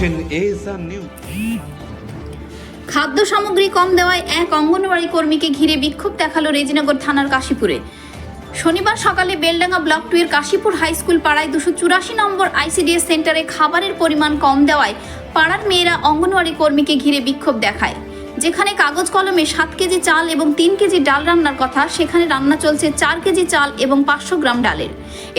দেখছেন নিউজ খাদ্য সামগ্রী কম দেওয়ায় এক অঙ্গনওয়াড়ি কর্মীকে ঘিরে বিক্ষোভ দেখাল রেজিনগর থানার কাশীপুরে। শনিবার সকালে বেলডাঙ্গা ব্লক টু এর কাশীপুর হাই স্কুল পাড়ায় দুশো চুরাশি নম্বর আইসিডিএস সেন্টারে খাবারের পরিমাণ কম দেওয়ায় পাড়ার মেয়েরা অঙ্গনওয়াড়ি কর্মীকে ঘিরে বিক্ষোভ দেখায়। যেখানে কাগজ কলমে সাত কেজি চাল এবং তিন কেজি ডাল রান্নার কথা, সেখানে রান্না চলছে চার কেজি চাল এবং পাঁচশো গ্রাম ডালের।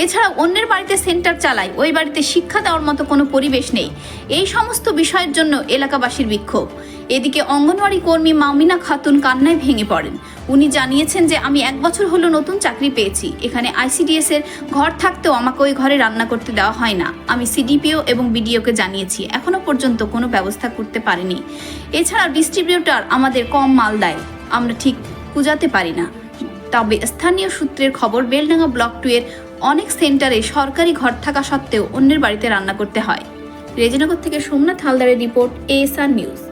এছাড়া অন্যের বাড়িতে সেন্টার চালায়, ওই বাড়িতে শিক্ষা দেওয়ার মতো কোনো পরিবেশ নেই। এই সমস্ত বিষয়ের জন্য এলাকাবাসীর বিক্ষোভ। এদিকে অঙ্গনওয়াড়ি কর্মী মামিনা খাতুন কান্নায় ভেঙে পড়েন। উনি জানিয়েছেন যে, আমি এক বছর হলো নতুন চাকরি পেয়েছি। এখানে আইসিডিএস এর ঘর থাকতেও আমাকে ওই ঘরে রান্না করতে দেওয়া হয় না। আমি সিডিপিও এবং বিডিওকে জানিয়েছি। এখনও পর্যন্ত কোনো ব্যবস্থা করতে পারিনি। এছাড়া ডিস্ট্রিবিউটর আমাদের কম মাল দেয়। আমরা ঠিক পূজাতে পারি না। তবে স্থানীয় সূত্রের খবর, বেলডাঙ্গা ব্লক টু এর অনেক সেন্টারে সরকারি ঘর থাকা সত্ত্বেও অন্যের বাড়িতে রান্না করতে হয়। রেজিনগর থেকে সোমনাথ হালদারের রিপোর্ট, এএসআর নিউজ।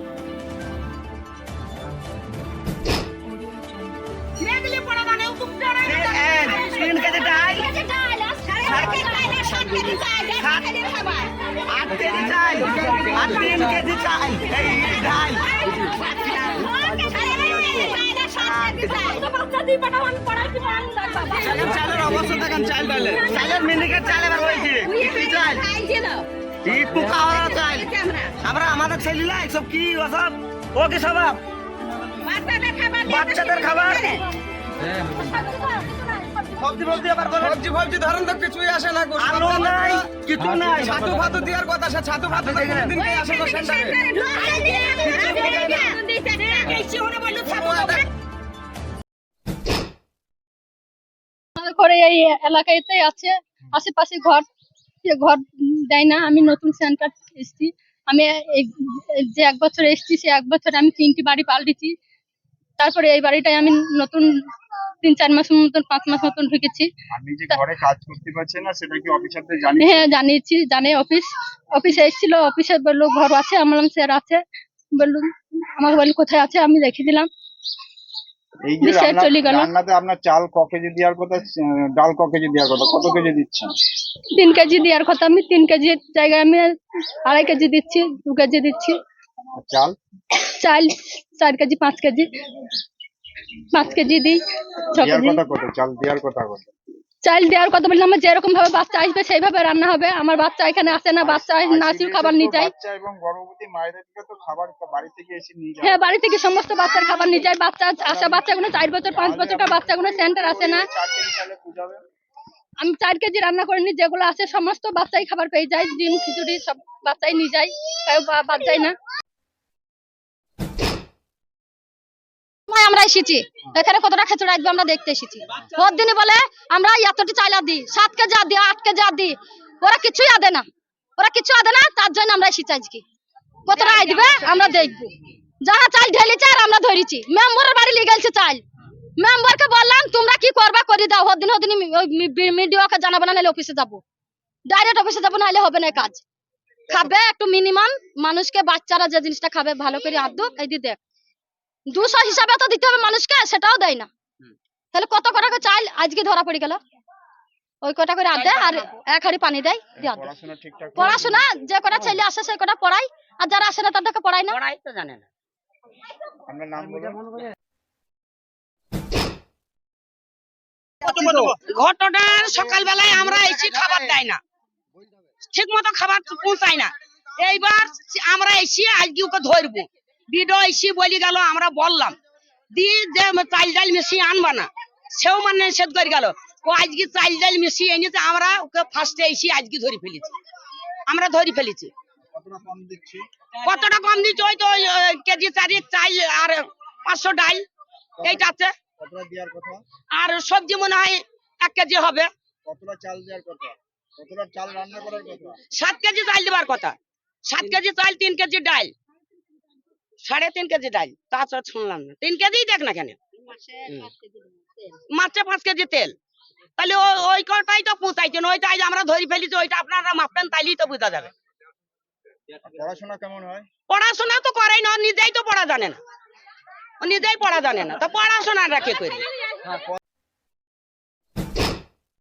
কেজি আর তিন কেজি চাল এই ডাল চালের চালের অবস্থা দেখেন চাল ডালে। চালের মিনিকেট চাল এবার হয়েছে কি চাল? কি পোকা হওয়া চাল। আমরা। আমাদের ছেলেরা এসব কি ওসব? ও কি স্বভাব? বাচ্চাদের খাবার সবজি ফবজি আবার বলো সবজি ফবজি ধরেন তো কিছুই আসে না গো। নাই কিছু নাই। ছাতু ফাতু দেওয়ার কথা সে ছাতু ফাতু তো কোনোদিন কে আসে গো সেন্টারে আমাদের এই এলাকাতেই আছে আশেপাশে ঘর। ঘর দেয় না আমি নতুন সেন্টার এসেছি। আমি যে এক বছর এসেছি সে এক বছর আমি তিনটি বাড়ি পাল্টেছি। তারপরে এই বাড়িটায় আমি নতুন তিন চার মাস মতন পাঁচ মাস মতন ঢুকেছি। আপনি যে ঘরে কাজ করতে পারছেন না সেটা কি অফিসারদের জানি হ্যাঁ জানিয়েছি জানে অফিস। অফিসে এসেছিল অফিসে বলল ঘর আছে? আমি বললাম স্যার আছে। বলল আমাকে বলল কোথায় আছে? আমি রেখে দিলাম। এই যে চলে গেল। রান্নাতে আপনার চাল ক কেজি দেওয়ার কথা ডাল ক কেজি দেওয়ার কথা কত কেজি দিচ্ছেন? তিন কেজি দেওয়ার কথা আমি তিন কেজির জায়গায় আমি আড়াই কেজি দিচ্ছি দু কেজি দিচ্ছি। চাল। চাল চার কেজি পাঁচ কেজি। পাঁচ কেজি দিই ছ দেওয়ার কেজি। কথা কত? চাল দেওয়ার কথা কত? চাল দেওয়ার কথা বললাম আমার যেরকম ভাবে বাচ্চা আসবে সেইভাবে রান্না হবে। আমার বাচ্চা এখানে আসে না বাচ্চা নাসির খাবার নিয়ে যায়। বাচ্চা এবং গর্ভবতী মায়েদের তো খাবার বাড়ি থেকে এসে নিয়ে যায় হ্যাঁ বাড়ি থেকে সমস্ত বাচ্চার খাবার নিয়ে যায়। বাচ্চা আসা বাচ্চাগুলো চার বছর পাঁচ বছরকার বাচ্চাগুলো সেন্টার আসে না। আমি চার কেজি রান্না করে নিই যেগুলো আছে সমস্ত বাচ্চাই খাবার পেয়ে যায়। ডিম খিচুড়ি সব বাচ্চাই নিয়ে যায় বাদ যায় না। আমরা এসেছি। এখানে কতটা খেচুড়া আসবে আমরা দেখতে এসেছি। ওর দিনই বলে, আমরা এতটি চাইল দিই। সাত কেজি আর দিই, আট কেজি আর দিই। ওরা কিছুই আদে না। ওরা কিছু আদে না, তার জন্য আমরা এসেছি আজকে। কতটা আই দিবে আমরা দেখব। যারা চাল ঢেলেছে আর আমরা ধরেছি। মেম্বারের বাড়ি লিয়ে গেছে চাল। মেম্বারকে বললাম, তোমরা কি করবা, করে দাও। ওদিন ওদিন মিডিয়াকে জানাব, না নাহলে অফিসে যাব। ডাইরেক্ট অফিসে যাব নাহলে হবে না কাজ। খাবে একটু মিনিমাম মানুষকে, বাচ্চারা যে জিনিসটা খাবে, ভালো করে আদু। এই দিয়ে দেখ দুশো হিসাবে তো দিতে হবে মানুষকে সেটাও দেয় না। তাহলে কত কটা করে চাল আজকে ধরা পড়ে গেল? ওই কটা করে আদে আর এক হাড়ি পানি দেয় পড়াশোনা ঠিকঠাক করে পড়াশোনা যে কটা ছেলে আসে সেই কটা পড়াই আর যারা আসে না তাদেরকে পড়াই না। আপনার নাম বলুন ঘটনা সকালবেলায় আমরা এসে খাবার দেয় না। ঠিক মতো খাবার পৌঁছায় না। এইবার আমরা এসে আজকে ওকে ধরবো। বিডো এসে বলি গেল আমরা বললাম দি যে চাল ডাল মিশিয়ে আনবা না সেও মানে নিষেধ করে গেল। ও আজকে চাল ডাল মিশিয়ে এনেছে আমরা ওকে ফার্স্টে এসে আজকে ধরে ফেলেছি। আমরা ধরে ফেলেছি। কতটা কম দিচ্ছি? ওই তো কেজি চারি চাল আর পাঁচশো ডাল এইটা আছে। কতটা দেওয়ার কথা? আর সবজি মনে হয় এক কেজি হবে। কতটা চাল দেওয়ার কথা? কতটা চাল রান্না করার কথা? সাত কেজি চাল দেবার কথা। সাত কেজি চাল তিন কেজি ডাল। সাড়ে তিন কেজি ডাল তাছাড়া শুনলাম না। তিন কেজি দেখ না কেন? মাছে পাঁচ কেজি তেল। তাহলে ওই কটাই তো পুষাইছেন ওইটাই আমরা ধরে ফেলেছি ওইটা আপনারা মাপবেন তাইলেই তো বুঝা যাবে। পড়াশোনা কেমন হয়? পড়াশোনা তো করাই না নিজেই তো পড়া জানে না। ও নিজেই পড়া জানে না। তো পড়াশোনাটা কে করি